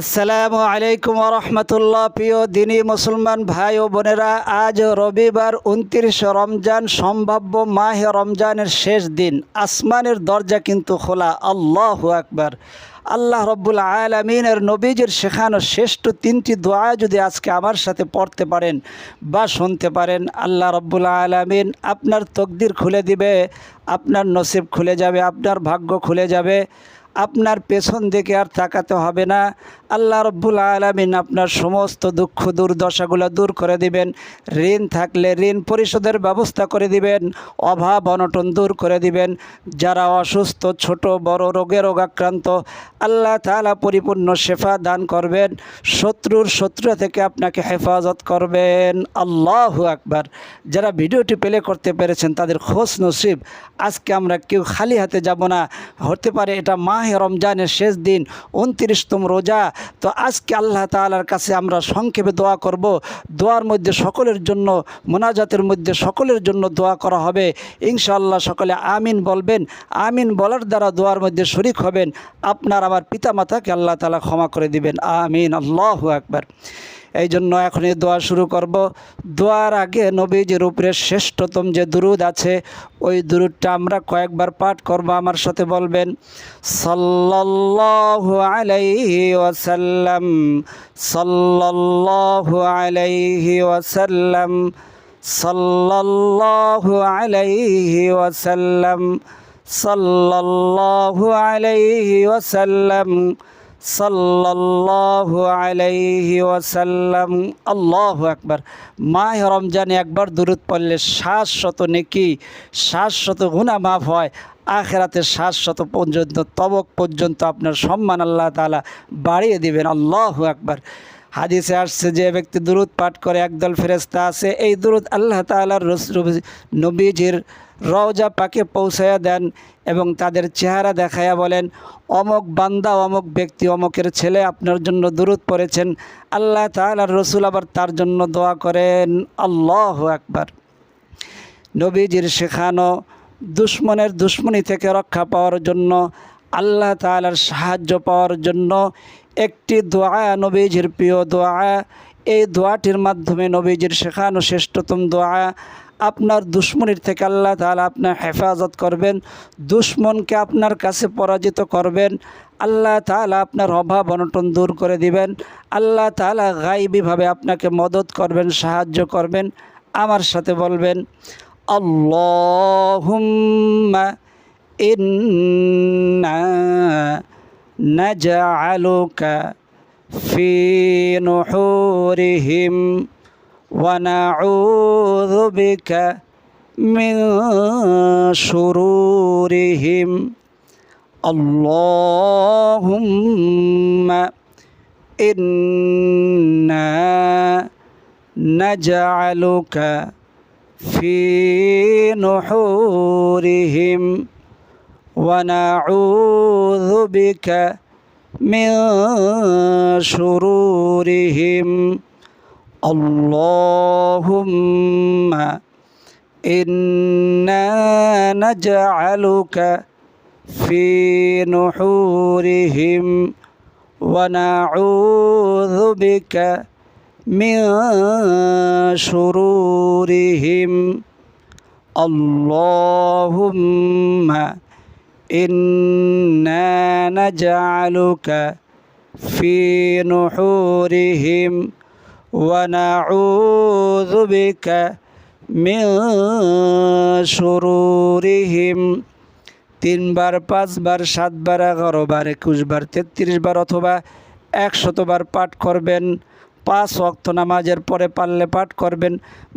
আসসালামু আলাইকুম রহমতুল্লাহ প্রিয় দিনী মুসলমান ভাই ও বোনেরা, আজ রবিবার উনত্রিশ রমজান, সম্ভাব্য মাহ রমজানের শেষ দিন। আসমানের দরজা কিন্তু খোলা, আল্লাহ আকবার। আল্লাহ রব্বুল আলমিনের নবীজের শেখানো শ্রেষ্ঠ তিনটি দোয়া যদি আজকে আমার সাথে পড়তে পারেন বা শুনতে পারেন, আল্লাহ রব্বুল আলমিন আপনার তকদির খুলে দিবে, আপনার নসিব খুলে যাবে, আপনার ভাগ্য খুলে যাবে। আপনার পেছন দিকে আর তাকাতে হবে না। আল্লাহ রব্বুল আলমিন আপনার সমস্ত দুঃখ, দুর্দশাগুলো দূর করে দিবেন। ঋণ থাকলে ঋণ পরিশোধের ব্যবস্থা করে দিবেন। অভাব, অনটন দূর করে দিবেন। যারা অসুস্থ, ছোট, বড়, রোগে রোগাক্রান্ত, আল্লাহ তালা পরিপূর্ণ শেফা দান করবেন। শত্রুর শত্রু থেকে আপনাকে হেফাজত করবেন। আল্লাহ আকবার। যারা ভিডিওটি প্লে করতে পেরেছেন, তাদের খোঁজ নসিব। আজকে আমরা কেউ খালি হাতে যাব না। হতে পারে এটা মাহে রমজানের শেষ দিন, উনত্রিশতম রোজা। তো আজকে আল্লাহ তালার কাছে আমরা সংক্ষেপে দোয়া করব। দোয়ার মধ্যে সকলের জন্য, মোনাজাতের মধ্যে সকলের জন্য দোয়া করা হবে। ইনশাআল্লাহ সকলে আমিন বলবেন। আমিন বলার দ্বারা দোয়ার মধ্যে শরিক হবেন। আপনার আমার পিতামাতাকে আল্লাহ তালা ক্ষমা করে দিবেন। আমিন। আল্লাহ একবার এই জন্য এখনই দোয়া শুরু করব। দোয়ার আগে নবীজির উপরে শ্রেষ্ঠতম যে দুরুদ আছে, ওই দুরুদটা আমরা কয়েকবার পাঠ করব। আমার সাথে বলবেন, সাল্লাল্লাহু আলাইহি ওয়াসাল্লাম, সাল্লাল্লাহু আলাইহি ওয়াসাল্লাম, সাল্লাল্লাহু আলাইহি ওয়াসাল্লাম, সাল্লাল্লাহু আলাইহি ওয়াসাল্লাম। সাল্লাল্লাহু আলাইহি ওয়াসাল্লাম, আল্লাহ একবার মাহ রমজানে একবার দূরত পড়লে সাত শত নেকি সাত শত গুণা মাফ হয়। আখেরাতে সাত শত পর্যন্ত, তবক পর্যন্ত আপনার সম্মান আল্লাহ তালা বাড়িয়ে দিবেন। আল্লাহ একবার হাদিসে আসছে যে ব্যক্তি দুরুদ পাঠ করে, একদল ফেরেস্তা আছে, এই দুরুদ আল্লাহ তালার নবীজির রওজা পাকে পৌঁছাইয়া দেন এবং তাদের চেহারা দেখাইয়া বলেন, অমক বান্দা, অমক ব্যক্তি, অমকের ছেলে আপনার জন্য দূরত পড়েছেন। আল্লাহ তালার রসুল আবার তার জন্য দোয়া করেন। আল্লাহ একবার নবীজির শেখানো দুশ্মনের দুশ্মনী থেকে রক্ষা পাওয়ার জন্য, আল্লাহ তালার সাহায্য পাওয়ার জন্য একটি দোয়া, নবীজির প্রিয় দোয়া। এই দোয়াটির মাধ্যমে নবীজির শেখানো শ্রেষ্ঠতম দোয়া আপনার দুশ্মনির থেকে আল্লাহ তালা আপনার হেফাজত করবেন, দুশ্মনকে আপনার কাছে পরাজিত করবেন, আল্লাহ তালা আপনার অভাব অনটন দূর করে দিবেন, আল্লাহ তালা গাইবিভাবে আপনাকে মদত করবেন, সাহায্য করবেন, আমার সাথে বলবেন, আল্লাহুম্মা ইন্না নুহুরিহিম। ونعوذ بك من شرورهم. اللهم إنا نجعلك في نحورهم. ونعوذ بك من شرورهم. اللهم إنا نجعلك في نحورهم ونعوذ بك من شرورهم. اللهم إنا نجعلك في نحورهم ونعوذ بك من شرورهم তিনবার পাঁচবার সাতবার এগারো বার একুশ বার তেত্রিশ বার অথবা একশতবার পাঠ করবেন পাঁচ অক্ত নামাজের পরে পারলে পাঠ করবেন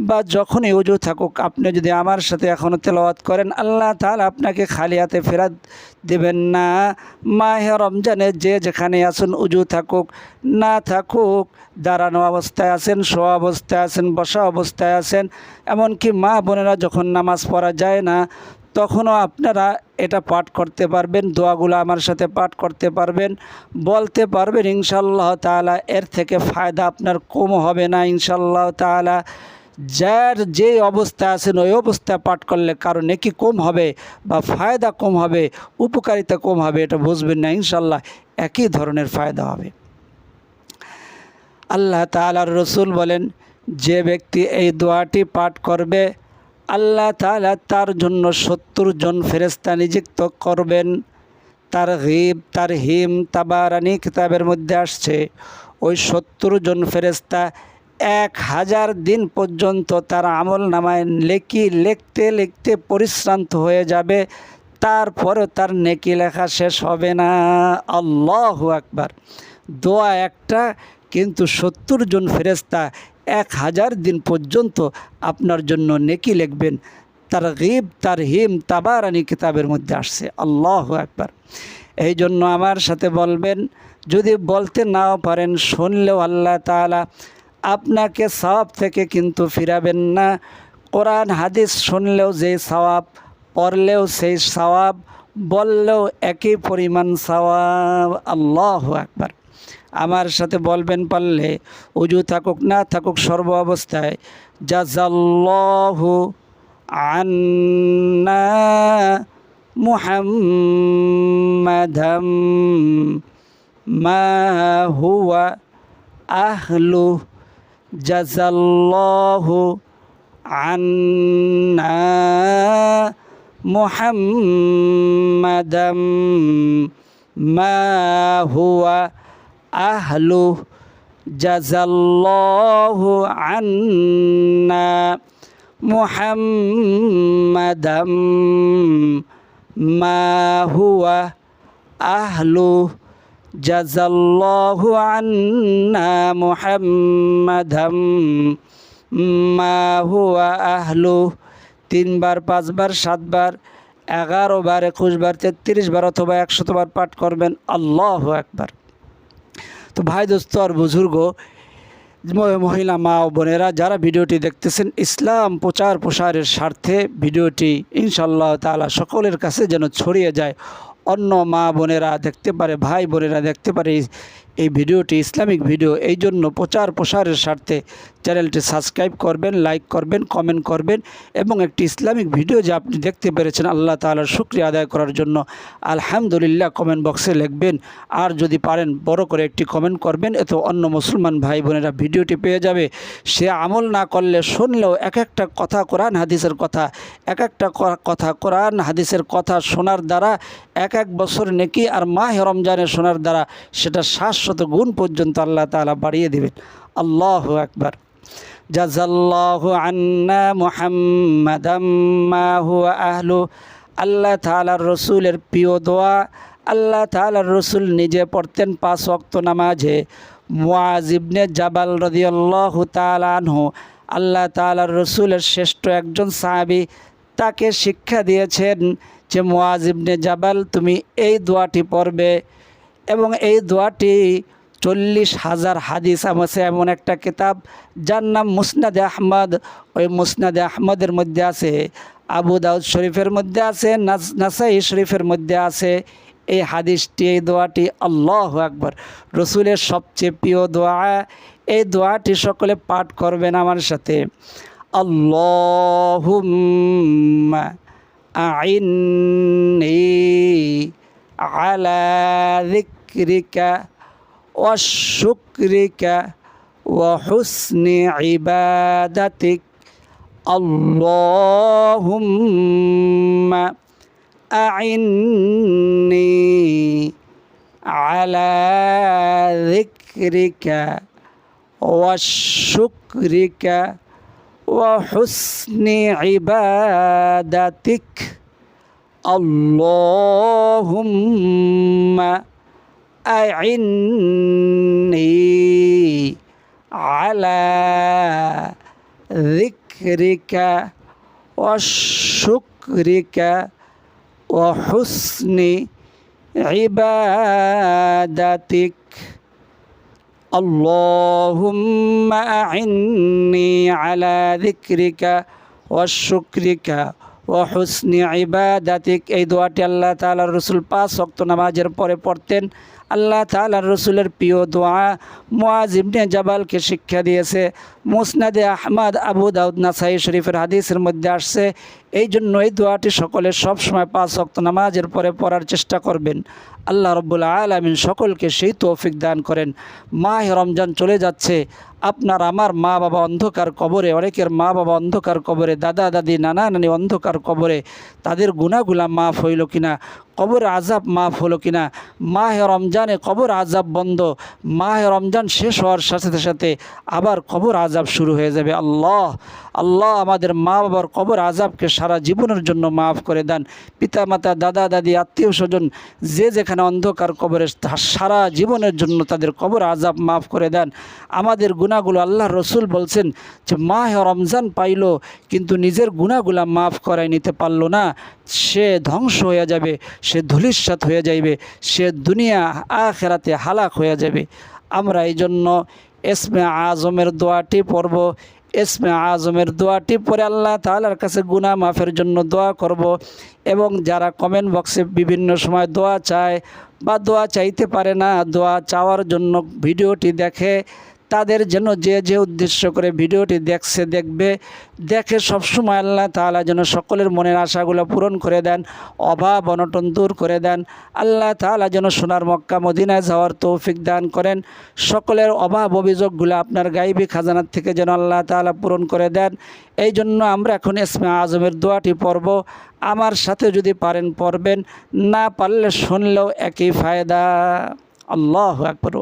বা যখনই উজু থাকুক, আপনি যদি আমার সাথে এখনও তেলাওয়াত করেন, আল্লাহ তাহলে আপনাকে খালি হাতে ফেরত দেবেন না। মাহে রমজানে যে যেখানে আসুন উজু থাকুক, না থাকুক, দাঁড়ানো অবস্থায় আছেন, শোয়া অবস্থায় আছেন, বসা অবস্থায় আছেন, এমনকি মা বোনেরা যখন নামাজ পড়া যায় না তখনও আপনারা এটা পাঠ করতে পারবেন, দোয়াগুলো আমার সাথে পাঠ করতে পারবেন, বলতে পারবেন ইনশাল্লাহ তালা এর থেকে ফায়দা আপনার কম হবে না ইনশাল্লাহ তালা যার যে অবস্থা আছেন, ওই অবস্থায় পাঠ করলে কারও নেকি কম হবে বা ফায়দা কম হবে, উপকারিতা কম হবে, এটা বুঝবেন না ইনশাল্লাহ একই ধরনের ফায়দা হবে। আল্লাহ তালার রসুল বলেন, যে ব্যক্তি এই দোয়াটি পাঠ করবে আল্লাহ তালা তার জন্য সত্তর জন ফেরেস্তা নিযুক্ত করবেন। তার হিব তার হিম তাবারানি কিতাবের মধ্যে আসছে। ওই সত্তর জন ফেরেস্তা এক হাজার দিন পর্যন্ত তার আমল নামায় লেখি, লিখতে লিখতে পরিশ্রান্ত হয়ে যাবে। তারপরেও তার নেকি লেখা শেষ হবে না। আল্লাহ আকবার। দোয়া একটা, কিন্তু সত্তর জন ফেরেস্তা এক হাজার দিন পর্যন্ত আপনার জন্য নেকি লিখবেন। তার গিব তার হিম তাবারানি কিতাবের মধ্যে আসছে। আল্লাহ একবার এই জন্য আমার সাথে বলবেন, যদি বলতে নাও পারেন, শুনলেও আল্লাহ তালা আপনাকে সওয়াব থেকে কিন্তু ফিরাবেন না। কোরআন, হাদিস শুনলেও যে সওয়াব, পড়লেও সেই সওয়াব, বললেও একই পরিমাণ সওয়াব। আল্লাহ একবার আমার সাথে বলবেন পারলে উজু থাকুক, না থাকুক সর্ব অবস্থায়। জাজাল্লাহু আন্না মুহাম্মাদাম মা হুয়া আহলু। জাজাল্লাহু আন্না মুহাম্মাদাম মা হুয়া আহলু জাজাল্লাহু আন্না মুহাম্মাদাম মা হুয়া আহলু জাজাল্লাহু আন্না মুহাম্মাদাম মা হুয়া আহলু তিনবার, পাঁচবার, সাতবার, এগারো বার, একুশ বার, তেত্রিশ বার অথবা একশতবার পাঠ করবেন। আল্লাহ একবার তো ভাই দোস্ত আর বুজুর্গ মহিলা মা ও বোনেরা যারা ভিডিওটি দেখতেছেন, ইসলাম প্রচার প্রসারের স্বার্থে ভিডিওটি ইনশাল্লাহ তালা সকলের কাছে যেন ছড়িয়ে যায়। অন্য মা বোনেরা দেখতে পারে, ভাই বোনেরা দেখতে পারে এই- ভিডিওটি ইসলামিক ভিডিও, এই জন্য প্রচার প্রসারের স্বার্থে চ্যানেলটি সাবস্ক্রাইব করবেন, লাইক করবেন, কমেন্ট করবেন এবং একটি ইসলামিক ভিডিও যে আপনি দেখতে পেরেছেন আল্লাহ তাআলার শুক্রিয়া আদায় করার জন্য আলহামদুলিল্লাহ কমেন্ট বক্সে লিখবেন। আর যদি পারেন বড় করে একটি কমেন্ট করবেন, এত অন্য মুসলমান ভাই বোনেরা ভিডিওটি পেয়ে যাবে। সে আমল না করলে শুনলেও এক একটা কথা কোরআন হাদিসের কথা, এক একটা কথা কোরআন হাদিসের কথা শোনার দ্বারা এক এক বছর নেকি আর মাহ রমজানের শোনার দ্বারা সেটা শাশ্বত গুণ পর্যন্ত আল্লাহ তাআলা বাড়িয়ে দেবেন। আল্লাহ একবার জাজাল্লাহু আন্না মুহাম্মাদাম হুয়া আহলু। আল্লাহ তাআলার রসুলের প্রিয় দোয়া। আল্লাহ তাআলার রসুল নিজে পড়তেন পাঁচ ওয়াক্ত নামাজে। মুআজ ইবনে জাবাল রাদিয়াল্লাহু তাআলা আনহু। আল্লাহ তাআলার রসুলের শ্রেষ্ঠ একজন সাহাবী। তাকে শিক্ষা দিয়েছেন যে, মুআজ জাবাল, তুমি এই দোয়াটি পড়বে। এবং এই দোয়াটি চল্লিশ হাজার হাদিস আছে, এমন একটা কিতাব যার নাম মুসনাদে আহমদ। ওই মুসনাদে আহমদের মধ্যে আছে, আবু দাউদ শরীফের মধ্যে আছে, নাস- নাসাই শরীফের মধ্যে আছে। এই হাদিসটি, এই দোয়াটি আল্লাহ আকবর, রসুলের সবচেয়ে প্রিয় দোয়া। এই দোয়াটি সকলে পাঠ করবেন আমার সাথে। আল্লাহুম্মা আইন্নি আলা ذكرك وشكرك وحسن عبادتك. اللهم أعني على ذكرك وشكرك وحسن عبادتك. اللهم أعني على ذكرك وشكرك وحسن عبادتك اللهم أعني على ذكرك وشكرك وحسن عبادتك এই দোয়াটি আল্লাহ তাআলার রসুল পাঁচ ওয়াক্ত নামাজের পরে পড়তেন আল্লাহ তালার রসুলের প্রিয় দোয়া মুআজ ইবনে জাবালকে শিক্ষা দিয়েছে। মুসনাদে আহমদ আবু দাউদ নাসাই শরীফের হাদিসের মধ্যে আসছে, এই জন্য এই দোয়াটি সকলে সবসময় পাঁচ অক্ত নামাজের পরে পড়ার চেষ্টা করবেন। আল্লাহ রব্বুল আলমিন সকলকে সেই তৌফিক দান করেন। মাহ রমজান চলে যাচ্ছে, আপনার আমার মা বাবা অন্ধকার কবরে, অনেকের মা বাবা অন্ধকার কবরে, দাদা, দাদি, নানা, নানি অন্ধকার কবরে, তাদের গুণাগুলা মাফ হইল কিনা, কবর আজাব মাফ হলো কিনা, মাহ রমজানে কবর আজাব বন্ধ, মাহ রমজান শেষ হওয়ার সাথে সাথে আবার কবর আজাব শুরু হয়ে যাবে। আল্লাহ আল্লাহ আমাদের মা বাবার কবর আজাবকে সারা জীবনের জন্য মাফ করে দেন। পিতা মাতা, দাদা, দাদি, আত্মীয় স্বজন যে যেখানে অন্ধকার কবরে সারা জীবনের জন্য তাদের কবর আজাব মাফ করে দেন। আমাদের গুণাগুলো আল্লাহ রসুল বলছেন যে, মাহ রমজান পাইল, কিন্তু নিজের গুণাগুলা মাফ করাই নিতে পারল না। সে ধ্বংস হয়ে যাবে, সে ধূলিসাৎ হয়ে যাইবে, সে দুনিয়া আখেরাতে হালাক হয়ে যাবে। আমরা এই জন্য এসমে আজমের দোয়াটি পড়ব। এসমে আজমের দোয়াটি পরে আল্লাহ তালার কাছে গুনা মাফের জন্য দোয়া করব এবং যারা কমেন্ট বক্সে বিভিন্ন সময় দোয়া চায় বা দোয়া চাইতে পারে না, দোয়া চাওয়ার জন্য ভিডিওটি দেখে তাদের জন্য যে যে উদ্দেশ্য করে ভিডিওটি দেখছে, দেখবে। দেখে সবসময় আল্লাহ তাআলা যেন সকলের মনের আশাগুলো পূরণ করে দেন, অভাব, অনটন দূর করে দেন। আল্লাহ তাআলা যেন সোনার মক্কা, মদিনায় যাওয়ার তৌফিক দান করেন। সকলের অভাব অভিযোগগুলো আপনার গাইবি খাজানার থেকে যেন আল্লাহ তাআলা পূরণ করে দেন। এই জন্য আমরা এখন ইসমে আজমের দোয়াটি পড়ব। আমার সাথে যদি পারেন পড়বেন, না পারলে শুনলেও একই ফায়দা। আল্লাহ আকবর।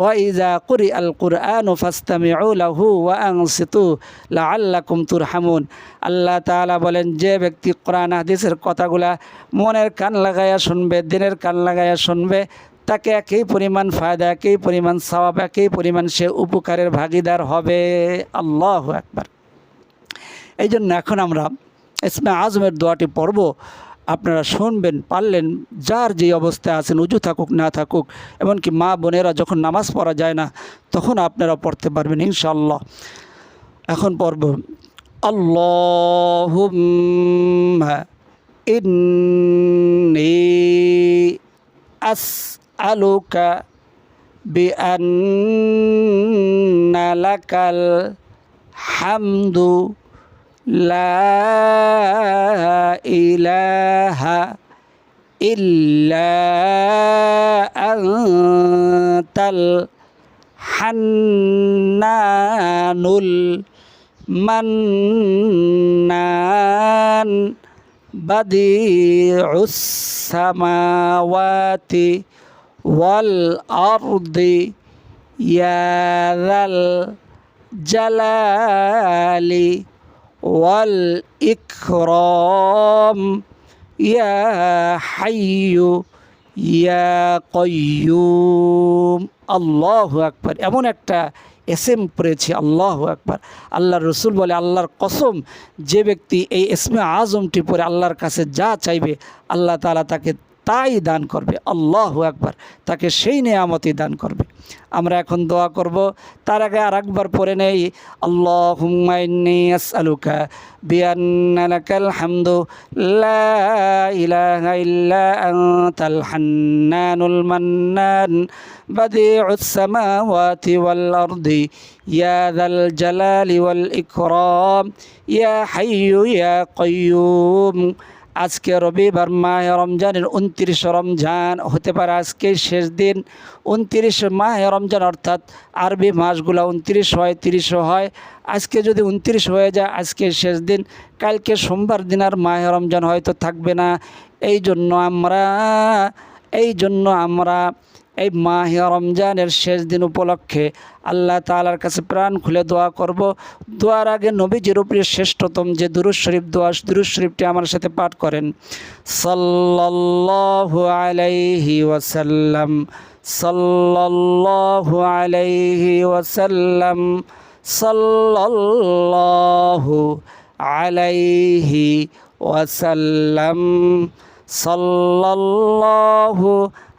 ওয়াইজা কুরি আল কুরআন ফাস্তামি লাহু ওয়াং সিতু লা আল্লাহ কুমতুর হামুন আল্লাহ তালা বলেন, যে ব্যক্তি কোরআন, হাদিসের কথাগুলা মনের কান লাগাইয়া শুনবে, দিনের কান লাগাইয়া শুনবে, তাকে একই পরিমাণ ফায়দা, একই পরিমাণ সওয়াব, একই পরিমাণ সে উপকারের ভাগিদার হবে। আল্লাহ একবার এই জন্য এখন আমরা ইসমা আজমের দোয়াটি পড়ব। আপনারা শুনবেন পারলেন যার যে অবস্থায় আছেন উজু থাকুক না থাকুক এমনকি মা বোনেরা যখন নামাজ পড়া যায় না তখন আপনারা পড়তে পারবেন ইনশাল্লাহ এখন পড়ব আল্লাহ ইন্নি আস আলুকা بأن لك الحمد لا إله إلا أنت الحنان المنان بديع السماوات والأرض يا ذا الجلال والإكرام يا حي يا قيوم আল্লাহ আকবার এমন একটা এসএম পড়েছে আল্লাহ আকবার আল্লাহর রসুল বলে আল্লাহর কসম যে ব্যক্তি এই এসমে আজমটি পরে আল্লাহর কাছে যা চাইবে আল্লাহ তাআলা তাকে তাই দান করবে, আল্লাহ একবার তাকে সেই নেয়ামতি দান করবে। আমরা এখন দোয়া করব, তার আগে আর একবার পরে নেই আল্লাহ আলুকা বিয়ান্নালাকাল হামদু, লা ইলাহা ইল্লা আনতাল হান্নানুল মান্নান, বাদিউস সামাওয়াতি ওয়াল আরদি, ইয়া যাল জালালি ওয়াল ইকরাম, ইয়া হাইয়্যু ইয়া কাইয়্যুম আজকে রবিবার মাহ রমজানের উনত্রিশ রমজান হতে পারে আজকে শেষ দিন। উনত্রিশ মাহ রমজান অর্থাৎ আরবি মাসগুলো উনত্রিশ হয় তিরিশও হয়। আজকে যদি উনত্রিশ হয়ে যায়, আজকে শেষ দিন। কালকে সোমবার দিন আর মাহ রমজান হয়তো থাকবে না। এই জন্য আমরা এই জন্য আমরা এই মাহ রমজানের শেষ দিন উপলক্ষে আল্লাহ তালার কাছে প্রাণ খুলে দোয়া করব। দোয়ার আগে নবীজির উপরে শ্রেষ্ঠতম যে দুরুজ শরীফ, দোয়া দুরুজ শরীফটি আমার সাথে পাঠ করেন। সাল্লাল্লাহু আলাইহি ওয়াসাল্লাম, সাল্লাল্লাহু আলাইহি ওয়াসাল্লাম, সাল্লাল্লাহু আলাইহি ওয়াসাল্লাম, সাল্লাল্লাহু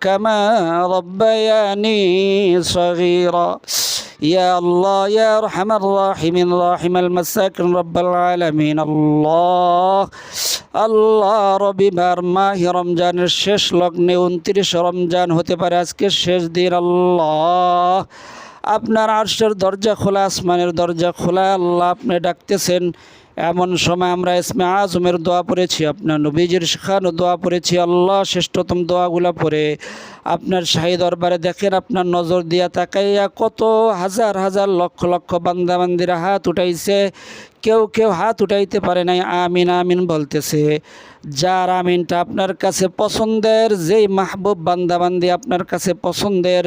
كما ربياني صغيرا يا الله يا ارحم الراحمين راحم المساكن رب العالمين الله আল্লাহ রবিবার মাহি রমজানের শেষ লগ্নে উনত্রিশ রমজান হতে পারে আজকে শেষ দিন আল্লাহ আপনার আরশের দরজা খোলা আসমানের দরজা খোলা আল্লাহ আপনি ডাকতেছেন এমন সময় আমরা ইসমে আজমের দোয়া পড়েছি, আপনার নবীজির শেখানো দোয়া পড়েছি, আল্লাহ শ্রেষ্ঠতম দোয়াগুলা পড়ে। আপনার শাহী দরবারে দেখেন আপনার নজর দিয়া তাকাইয়া কত হাজার হাজার লক্ষ লক্ষ বান্দাবান্দিরা হাত উঠাইছে। কেউ কেউ হাত উঠাইতে পারে নাই, আমিন আমিন বলতেছে। যার আমিনটা আপনার কাছে পছন্দের, যেই মাহবুব বান্দাবান্দি আপনার কাছে পছন্দের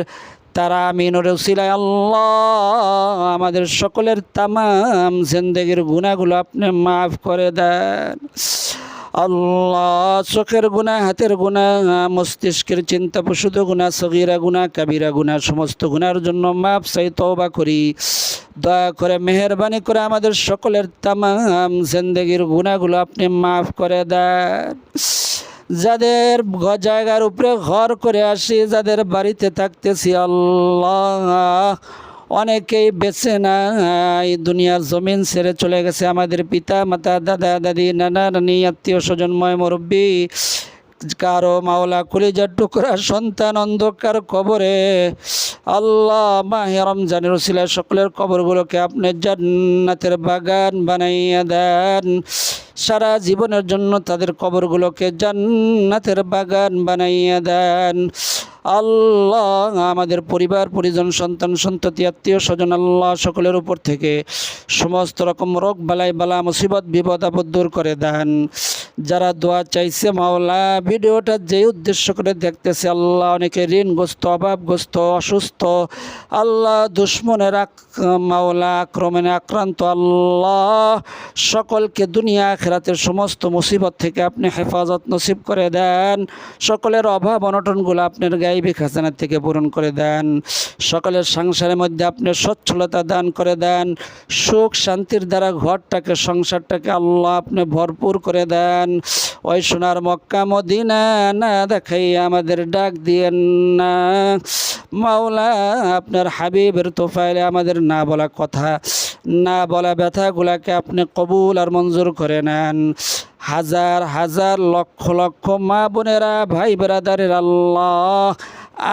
তারা আমিনুর উসিলায়, আল্লাহ, আমাদের সকলের তামাম জিন্দগির গুণাগুলো আপনি মাফ করে দেন। আল্লাহ, চোখের গুণা হাতের গুণা মস্তিষ্কের চিন্তা পশুদ গুণা সগিরা গুণা কাবিরা গুণা সমস্ত গুণার জন্য মাফ চাই, তওবা করি। দয়া করে, মেহরবানি করে আমাদের সকলের তামাম জিন্দগির গুণাগুলো আপনি মাফ করে দেন। যাদের জায়গার উপরে ঘর করে আসি, যাদের বাড়িতে থাকতেছি আল্লাহ, অনেকেই বেছে নাই, দুনিয়ার জমিন ছেড়ে চলে গেছে। আমাদের পিতা, মাতা, দাদা, দাদি, নানা, নানি, আত্মীয় স্বজনময় মুরব্বী, কারও মাওলা কলিজার টুকরা, সন্তান অন্ধকার কবরে। আল্লাহ, মাহে রমজানের ওসিলায় সকলের কবরগুলোকে আপনি জান্নাতের বাগান বানাইয়া দেন। সারা জীবনের জন্য তাদের কবরগুলোকে জান্নাতের বাগান বানাইয়া দেন। আল্লাহ আমাদের পরিবার, পরিজন, সন্তান, সন্ততি, আত্মীয় স্বজন, আল্লাহ সকলের উপর থেকে সমস্ত রকম রোগ বালাই, বালা, মুসিবত, বিপদ, আপদ দূর করে দেন। যারা দোয়া চাইছে, মাওলা, ভিডিওটা যে উদ্দেশ্য করে দেখতেছে, আল্লাহ অনেকে ঋণগ্রস্ত, অভাবগ্রস্ত, অসুস্থ, আল্লাহ দুশ্মনের মাওলা আক্রমণে আক্রান্ত, আল্লাহ সকলকে দুনিয়া খেরাতের সমস্ত মুসিবত থেকে আপনি হেফাজত নসিব করে দেন। সকলের অভাব অনটনগুলো আপনার গাইবি খাজানা থেকে পূরণ করে দেন। সকলের সংসারের মধ্যে আপনি সচ্ছলতা দান করে দেন। সুখ শান্তির দ্বারা ঘরটাকে, সংসারটাকে আল্লাহ আপনি ভরপুর করে দেন। ওই সোনার মক্কা মদিনা না দেখাই আমাদের ডাক দিয়েন না। মাওলা আপনার হাবিবের তোফাইলে আমাদের না বলা কথা, না বলা ব্যথাগুলাকে আপনি কবুল আর মঞ্জুর করে নেন হাজার হাজার লক্ষ লক্ষ মা বোনেরা ভাই বেরাদারের আল্লাহ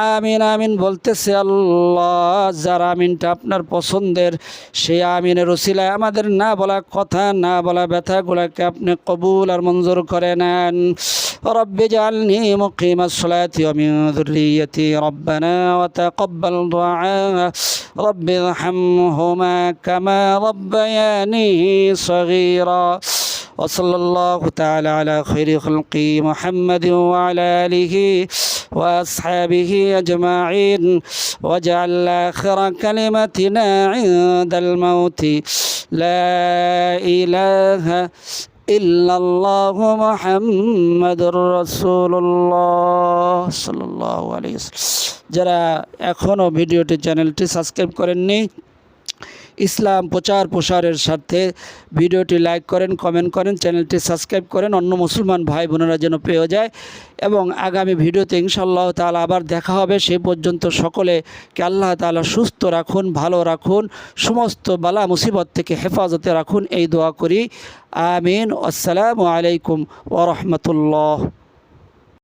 আমিন আমিন বলতেছে আল্লাহ যার আমিনটা আপনার পছন্দের সেই আমিনের ওসিলায় আমাদের না বলা কথা না বলা ব্যথাগুলোকে আপনি কবুল আর মঞ্জুর করে নেন رب اجعلني مقيم الصلاة ومن ذريتي ربنا وتقبل دعاء رب ارحمهما كما ربياني صغيرا وصلى الله تعالى على خير خلق محمد وعلى آله وأصحابه أجمعين واجعل آخر كلمتنا عند الموت لا إله إلا الله محمد رسول الله صلى الله عليه وسلم যারা এখনও ভিডিওটি চ্যানেলটি সাবস্ক্রাইব করেননি ইসলাম প্রচার প্রসারের স্বার্থে ভিডিওটি লাইক করেন কমেন্ট করেন, চ্যানেলটি সাবস্ক্রাইব করেন। অন্য মুসলমান ভাই বোনেরা যেন পেয়ে যায়। এবং আগামী ভিডিওতে ইনশাল্লাহ তাআলা আবার দেখা হবে। সে পর্যন্ত সকলে কে আল্লাহ তাআলা সুস্থ রাখুন, ভালো রাখুন, সমস্ত বালা মুসিবত থেকে হেফাজতে রাখুন। এই দোয়া করি। আমিন। আসসালামু আলাইকুম ওরহমতুল্লাহ